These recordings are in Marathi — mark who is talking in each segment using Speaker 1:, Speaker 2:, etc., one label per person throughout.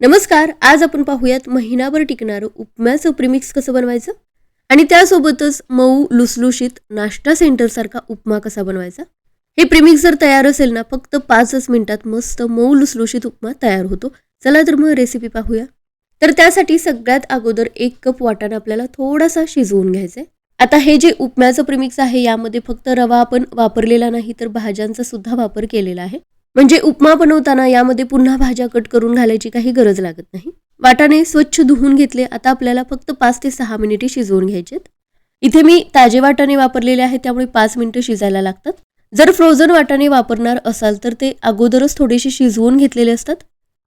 Speaker 1: नमस्कार आज आपण पाहूयात महिनाभर टिकणारं उपम्याचं प्रिमिक्स कसं बनवायचं? आणि त्यासोबतच मऊ लुसलुशीत नाश्ता सेंटरसारखा उपमा कसा बनवायचा? हे प्रिमिक्स जर तयार असेल ना फक्त पाचच मिनिटात मस्त मऊ लुसलुशीत उपमा तयार होतो. चला तर मग रेसिपी पाहूया. तर त्यासाठी सगळ्यात अगोदर एक कप वाटाणा आपल्याला थोडासा शिजवून घ्यायचा आहे आता हे जे उपम्याचं प्रिमिक्स आहे यामध्ये फक्त रवा आपण वापरलेला नाही तर भाज्यांचा सुद्धा वापर केलेला आहे. म्हणजे उपमा बनवताना यामध्ये पुन्हा भाज्या कट करून घालायची काही गरज लागत नाही. वाटाणे स्वच्छ धुवून घेतले. आता आपल्याला फक्त पाच ते सहा मिनिटे शिजवून घ्यायचेत. इथे मी ताजे वाटाणे वापरलेले आहेत त्यामुळे पाच मिनिटं शिजायला लागतात. जर फ्रोझन वाटाणे वापरणार असाल तर ते अगोदरच थोडेसे शिजवून घेतलेले असतात.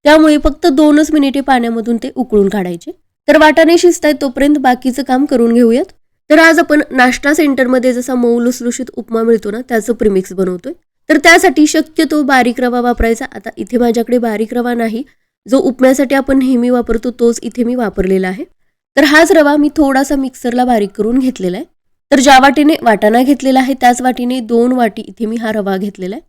Speaker 1: त्यामुळे फक्त दोनच मिनिटे पाण्यामधून ते उकळून काढायचे. तर वाटाणे शिजतायत तोपर्यंत बाकीचं काम करून घेऊयात. तर आज आपण नाश्ता सेंटरमध्ये जसा मऊ लुसलुशीत उपमा मिळतो ना त्याचं प्रिमिक्स बनवतोय. तर त्यासाठी शक्यतो बारीक रवा वापरायचा. आता इथे माझ्याकडे बारीक रवा नाही. जो उपम्यासाठी आपण नेहमी वापरतो तोच इथे मी वापरलेला आहे. तर हाच रवा मी थोडासा मिक्सरला बारीक करून घेतलेला आहे. तर ज्या वाटीने वाटाणा घेतलेला आहे त्याच वाटीने दोन वाटी इथे मी हा रवा घेतलेला आहे.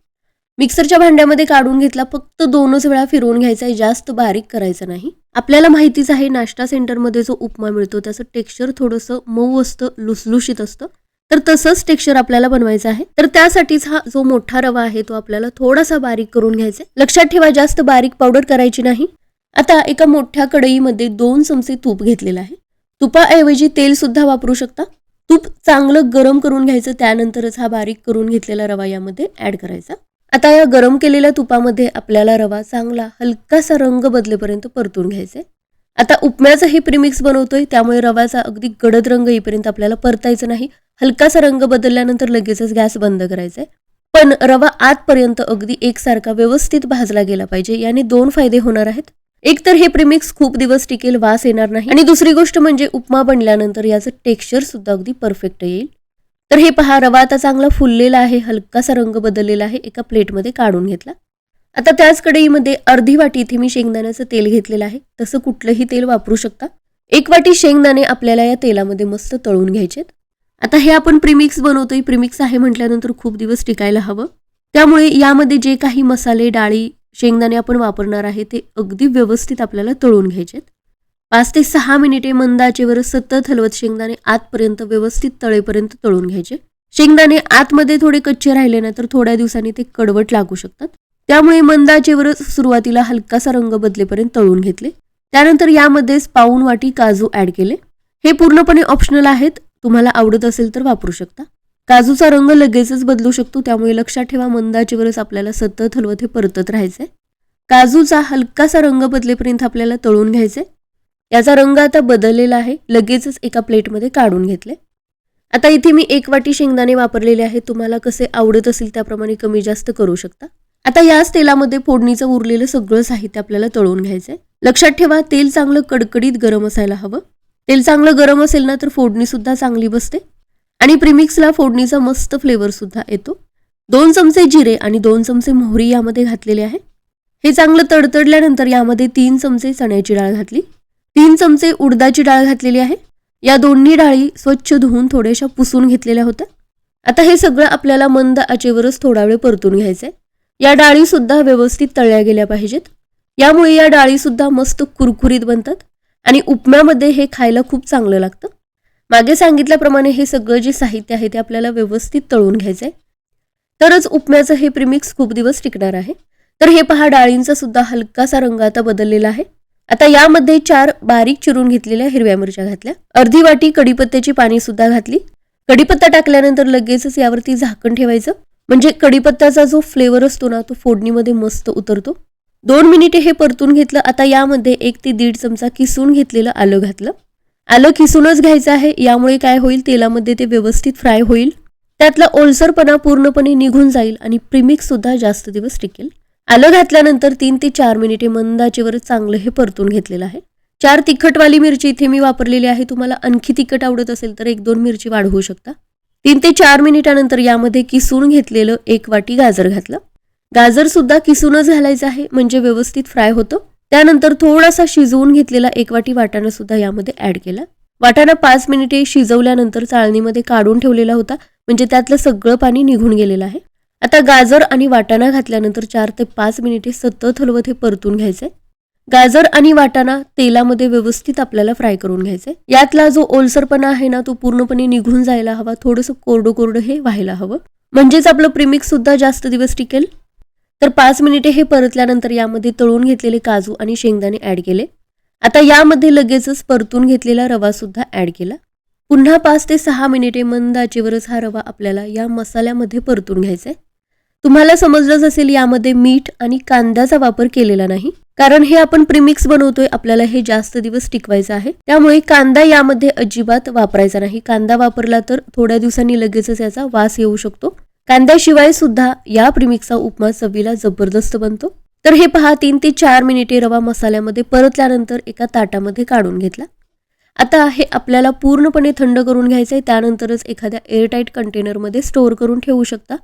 Speaker 1: मिक्सरच्या भांड्यामध्ये काढून घेतला फक्त दोनच वेळा फिरवून घ्यायचा आहे जास्त बारीक करायचं नाही. आपल्याला माहितीच आहे नाश्ता सेंटरमध्ये जो उपमा मिळतो त्याचं टेक्स्चर थोडंसं मऊ असतं लुसलुशीत असतं. तर तसंच टेक्स्चर आपल्याला बनवायचं आहे. तर त्यासाठीच हा जो मोठा रवा आहे तो आपल्याला थोडासा बारीक करून घ्यायचा आहे. लक्षात ठेवा जास्त बारीक पावडर करायची नाही. आता एका मोठ्या कढईमध्ये दोन चमचे तूप घेतलेलं आहे. तुपाऐवजी तेल सुद्धा वापरू शकता. तूप चांगलं गरम करून घ्यायचं त्यानंतरच हा बारीक करून घेतलेला रवा यामध्ये ऍड करायचा. आता या गरम केलेल्या तुपामध्ये आपल्याला रवा चांगला हलकासा रंग बदलेपर्यंत परतून घ्यायचे आता उपम्याचं हे प्रीमिक्स बनवतोय त्यामुळे रवाचा अगदी गडद रंग येईपर्यंत आपल्याला परतायचं नाही. हलकासा रंग बदलल्यानंतर लगेचच गॅस बंद करायचा आहे पण रवा आतपर्यंत अगदी एकसारखा व्यवस्थित भाजला गेला पाहिजे याने दोन फायदे होणार आहेत. एक तर हे प्रीमिक्स खूप दिवस टिकेल वास येणार नाही. आणि दुसरी गोष्ट म्हणजे उपमा बनल्यानंतर याचं टेक्स्चर सुद्धा अगदी परफेक्ट येईल. तर हे पहा रवा आता चांगला फुललेला आहे हलकासा रंग बदललेला आहे एका प्लेटमध्ये काढून घेतला. आता त्याच कढईमध्ये अर्धी वाटी इथे मी शेंगदाण्याचं तेल घेतलेलं आहे. तसं कुठलंही तेल वापरू शकता. एक वाटी शेंगदाणे आपल्याला या तेलामध्ये मस्त तळून घ्यायचेत. आता हे आपण प्रीमिक्स बनवतोय. प्रीमिक्स आहे म्हटल्यानंतर खूप दिवस टिकायला हवं. त्यामुळे यामध्ये जे काही मसाले डाळी शेंगदाणे आपण वापरणार आहे ते अगदी व्यवस्थित आपल्याला तळून घ्यायचेत. पाच ते सहा मिनिटे मंदाचेवर सतत हलवत शेंगदाणे आतपर्यंत व्यवस्थित तळेपर्यंत तळून घ्यायचे. शेंगदाणे आतमध्ये थोडे कच्चे राहिले ना तर थोड्या दिवसांनी ते कडवट लागू शकतात. त्यामुळे मंदाचेवरच सुरुवातीला हलकासा रंग बदलेपर्यंत तळून घेतले. त्यानंतर यामध्येच पाऊन वाटी काजू ॲड केले. हे पूर्णपणे ऑप्शनल आहेत. तुम्हाला आवडत असेल तर वापरू शकता. काजूचा रंग लगेचच बदलू शकतो. त्यामुळे लक्षात ठेवा मंदाचेवरच आपल्याला सतत हलवत हे परतत राहायचंय. काजूचा हलकासा रंग बदलेपर्यंत आपल्याला तळून घ्यायचे याचा रंग आता बदललेला आहे. लगेचच एका प्लेटमध्ये काढून घेतले. आता इथे मी एक वाटी शेंगदाणे वापरलेले आहेत. तुम्हाला कसे आवडत असेल त्याप्रमाणे कमी जास्त करू शकता. आता याच तेलामध्ये फोडणीचं उरलेलं सगळं साहित्य आपल्याला तळून आहे लक्षात ठेवा तेल चांगलं कडकडीत गरम असायला हवं. तेल चांगलं गरम असेल ना तर फोडणीसुद्धा चांगली बसते. आणि प्रिमिक्सला फोडणीचा मस्त फ्लेवरसुद्धा येतो. दोन चमचे जिरे आणि दोन चमचे मोहरी यामध्ये घातलेले आहे. हे चांगलं तडतडल्यानंतर यामध्ये तीन चमचे चण्याची डाळ घातली. तीन चमचे उडदाची डाळ घातलेली आहे. या दोन्ही डाळी स्वच्छ धुवून थोड्याशा पुसून घेतलेल्या होत्या. आता हे सगळं आपल्याला मंद आचेवरच थोडा वेळ परतून घ्यायचं आहे या डाळी सुद्धा व्यवस्थित तळल्या गेल्या पाहिजेत. यामुळे या डाळी सुद्धा मस्त कुरकुरीत बनतात आणि उपम्यामध्ये हे खायला खूप चांगलं लागतं. मागे सांगितल्याप्रमाणे हे सगळं जे साहित्य आहे ते आपल्याला व्यवस्थित तळून घ्यायचं आहे तरच उपम्याचं हे प्रिमिक्स खूप दिवस टिकणार आहे. तर हे पहा डाळींचा सुद्धा हलकासा रंग आता बदललेला आहे. आता यामध्ये चार बारीक चिरून घेतलेल्या हिरव्या मिरच्या घातल्या. अर्धी वाटी कडीपत्त्याची पाणी सुद्धा घातली. कडीपत्ता टाकल्यानंतर लगेचच यावरती झाकण ठेवायचं. म्हणजे कडीपत्त्याचा जो फ्लेवर असतो ना तो फोडणीमध्ये मस्त उतरतो. दोन मिनिटे हे परतून घेतलं आता यामध्ये एक ते दीड चमचा किसून घेतलेलं आलं घातलं. आलं किसूनच घ्यायचं आहे यामुळे काय होईल तेलामध्ये ते व्यवस्थित फ्राय होईल. त्यातला ओलसरपणा पूर्णपणे निघून जाईल आणि प्रीमिक्स सुद्धा जास्त दिवस टिकेल. आलं घातल्यानंतर तीन ते चार मिनिटे मंदाचेवर चांगलं हे परतून घेतलेलं आहे. चार तिखटवाली मिरची इथे मी वापरलेली आहे तुम्हाला आणखी तिखट आवडत असेल तर एक दोन मिरची वाढवू शकता. तीन ते चार मिनिटानंतर यामध्ये किसून घेतलेलं एक वाटी गाजर घातलं. गाजर सुद्धा किसूनच घालायचं आहे म्हणजे व्यवस्थित फ्राय होतं. त्यानंतर थोडासा शिजवून घेतलेला एक वाटी वाटाणा सुद्धा यामध्ये ऍड केला. वाटाणा पाच मिनिटे शिजवल्यानंतर चाळणीमध्ये काढून ठेवलेला होता म्हणजे त्यातलं सगळं पाणी निघून गेलेलं आहे. आता गाजर आणि वाटाणा घातल्यानंतर चार ते पाच मिनिटे सतत हलवत हे परतून घ्यायचंय. गाजर आणि वाटाणा तेलामध्ये व्यवस्थित आपल्याला फ्राय करून घ्यायचे. यातला जो ओलसरपणा आहे ना तो पूर्णपणे निघून जायला हवा. थोडंसं कोरडं कोरडं हे व्हायला हवं. म्हणजेच आपलं प्रिमिक्स सुद्धा जास्त दिवस टिकेल. तर पाच मिनिटे हे परतल्यानंतर यामध्ये तळून घेतलेले काजू आणि शेंगदाणे ऍड केले. आता यामध्ये लगेचच परतून घेतलेला रवा सुद्धा ऍड केला. पुन्हा पाच ते सहा मिनिटे मंद आचेवरच हा रवा आपल्याला या मसाल्यामध्ये परतून घ्यायचा आहे तुम्हाला समजलंच असेल यामध्ये मीठ आणि कांद्याचा वापर केलेला नाही. कारण हे आपण प्रिमिक्स बनवतोय आपल्याला हे जास्त दिवस टिकवायचं आहे. त्यामुळे कांदा यामध्ये अजिबात वापरायचा नाही. कांदा वापरला तर थोड्या दिवसांनी लगेचच याचा वास येऊ शकतो. कांद्याशिवाय सुद्धा या प्रिमिक्सचा उपमा चवीला जबरदस्त बनतो. तर हे पहा तीन ते चार मिनिटे रवा मसाल्यामध्ये परतल्यानंतर एका ताटामध्ये काढून घेतला. आता हे आपल्याला पूर्णपणे थंड करून घ्यायचं आहे त्यानंतरच एखाद्या एअरटाईट कंटेनरमध्ये स्टोअर करून ठेवू शकता.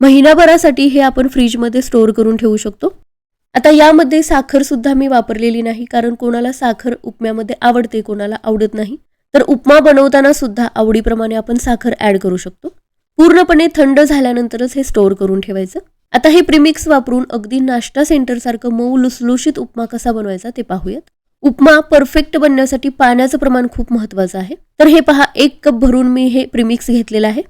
Speaker 1: महिनाभरासाठी हे आपण फ्रीजमध्ये स्टोअर करून ठेवू शकतो. आता यामध्ये साखर सुद्धा मी वापरलेली नाही कारण कोणाला साखर उपम्यामध्ये आवडते कोणाला आवडत नाही. तर उपमा बनवताना सुद्धा आवडीप्रमाणे आपण साखर ऍड करू शकतो. पूर्णपणे थंड झाल्यानंतरच हे स्टोअर करून ठेवायचं. आता हे प्रीमिक्स वापरून अगदी नाश्ता सेंटरसारखं मऊ लुसलुशीत उपमा कसा बनवायचा ते पाहूयात. उपमा परफेक्ट बनण्यासाठी पाण्याचं प्रमाण खूप महत्वाचं आहे. तर हे पहा एक कप भरून मी हे प्रीमिक्स घेतलेलं आहे.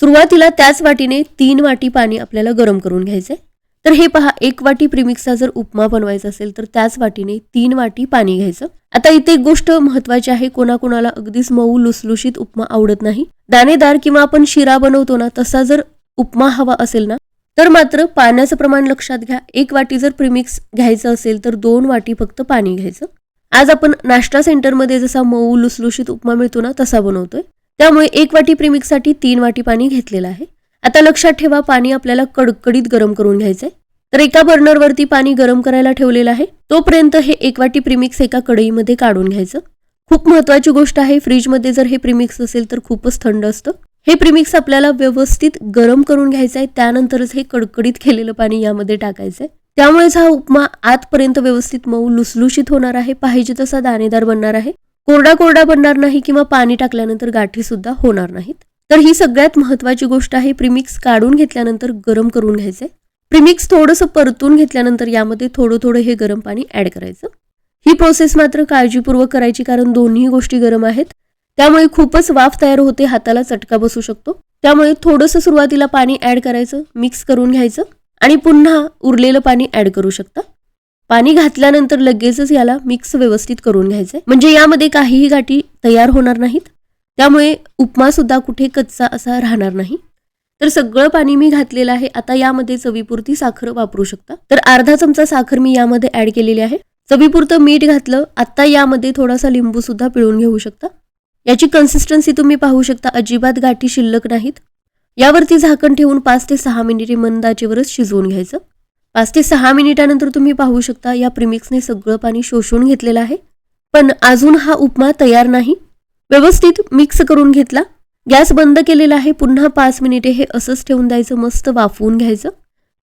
Speaker 1: सुरुवातीला त्याच वाटीने तीन वाटी पाणी आपल्याला गरम करून घ्यायचंय. तर हे पहा एक वाटी प्रिमिक्सचा जर उपमा बनवायचा असेल तर त्याच वाटीने तीन वाटी पाणी घ्यायचं. आता इथे एक गोष्ट महत्वाची आहे कोणाकोणाला अगदीच मऊ लुसलुशीत उपमा आवडत नाही. दाणेदार किंवा आपण शिरा बनवतो ना तसा जर उपमा हवा असेल ना तर मात्र पाण्याचं प्रमाण लक्षात घ्या. एक वाटी जर प्रिमिक्स घ्यायचं असेल तर दोन वाटी फक्त पाणी घ्यायचं. आज आपण नाश्ता सेंटरमध्ये जसा मऊ लुसलुशीत उपमा मिळतो ना तसा बनवतोय. त्यामुळे एक वाटी प्रीमिक्ससाठी तीन वाटी पाणी घेतलेलं आहे. आता लक्षात ठेवा पाणी आपल्याला कडकडीत गरम करून घ्यायचंय. तर एका बर्नरवरती पाणी गरम करायला ठेवलेलं आहे. तोपर्यंत हे एक वाटी प्रीमिक्स एका कढईमध्ये काढून घ्यायचं. खूप महत्वाची गोष्ट आहे फ्रीजमध्ये जर हे प्रीमिक्स असेल तर खूपच थंड असतं. हे प्रीमिक्स आपल्याला व्यवस्थित गरम करून घ्यायचं आहे त्यानंतरच हे कडकडीत केलेलं पाणी यामध्ये टाकायचंय. त्यामुळेच हा उपमा आतपर्यंत व्यवस्थित मऊ लुसलुशीत होणार आहे. पाहिजे तसा दाणेदार बनणार आहे. कोरडा कोरडा बनणार नाही किंवा पाणी टाकल्यानंतर गाठी सुद्धा होणार नाहीत. तर ही सगळ्यात महत्वाची गोष्ट आहे. प्रीमिक्स काढून घेतल्यानंतर गरम करून घ्यायचे. प्रीमिक्स थोडंसं परतून घेतल्यानंतर यामध्ये थोडं थोडं हे गरम पाणी ऍड करायचं. ही प्रोसेस मात्र काळजीपूर्वक करायची कारण दोन्ही गोष्टी गरम आहेत. त्यामुळे खूपच वाफ तयार होते. हाताला चटका बसू शकतो. त्यामुळे थोडंसं सुरुवातीला पाणी ऍड करायचं मिक्स करून घ्यायचं आणि पुन्हा उरलेलं पाणी ऍड करू शकता. पाणी घातल्यानंतर लगेचच याला मिक्स व्यवस्थित करून घ्यायचंय. म्हणजे यामध्ये काहीही गाठी तयार होणार नाहीत. त्यामुळे उपमा सुद्धा कुठे कच्चा असा राहणार नाही. तर सगळं पाणी मी घातलेलं आहे. आता यामध्ये चवीपुरती साखर वापरू शकता. तर अर्धा चमचा साखर मी यामध्ये ऍड केलेली आहे. चवीपुरतं मीठ घातलं आता यामध्ये थोडासा लिंबू सुद्धा पिळून घेऊ शकता. याची कन्सिस्टन्सी तुम्ही पाहू शकता. अजिबात गाठी शिल्लक नाहीत. यावरती झाकण ठेवून पाच ते सहा मिनिटे मंदाचेवरच शिजवून घ्यायचं. पाच ते सहा मिनिटानंतर तुम्ही पाहू शकता या प्रिमिक्सने सगळं पाणी शोषून घेतलेलं आहे. पण अजून हा उपमा तयार नाही. व्यवस्थित मिक्स करून घेतला. गॅस बंद केलेला आहे. पुन्हा पाच मिनिटे हे असंच ठेवून द्यायचं. मस्त वाफवून घ्यायचं.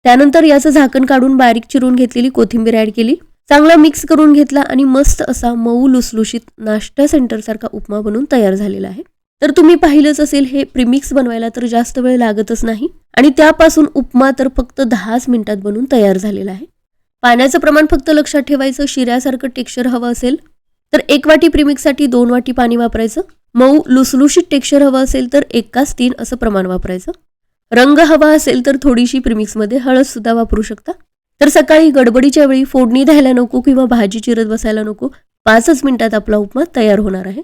Speaker 1: त्यानंतर याचं झाकण काढून बारीक चिरून घेतलेली कोथिंबीर ॲड केली. चांगला मिक्स करून घेतला आणि मस्त असा मऊ लुसलुशीत नाश्ता सेंटरसारखा उपमा बनून तयार झालेला आहे. तर तुम्ही पाहिलंच असेल हे प्रिमिक्स बनवायला तर जास्त वेळ लागतच नाही. आणि त्यापासून उपमा तर फक्त दहाच मिनिटात बनून तयार झालेला आहे. पाण्याचं प्रमाण फक्त लक्षात ठेवायचं शिऱ्यासारखं टेक्स्चर हवं असेल तर एक वाटी प्रिमिक्ससाठी दोन वाटी पाणी वापरायचं. मऊ लुसलुशीत टेक्स्चर हवं असेल तर एकाच तीन असं प्रमाण वापरायचं. रंग हवा असेल तर थोडीशी प्रिमिक्समध्ये हळद सुद्धा वापरू शकता. तर सकाळी गडबडीच्या वेळी फोडणी द्यायला नको किंवा भाजी चिरत बसायला नको. पाचच मिनिटात आपला उपमा तयार होणार आहे.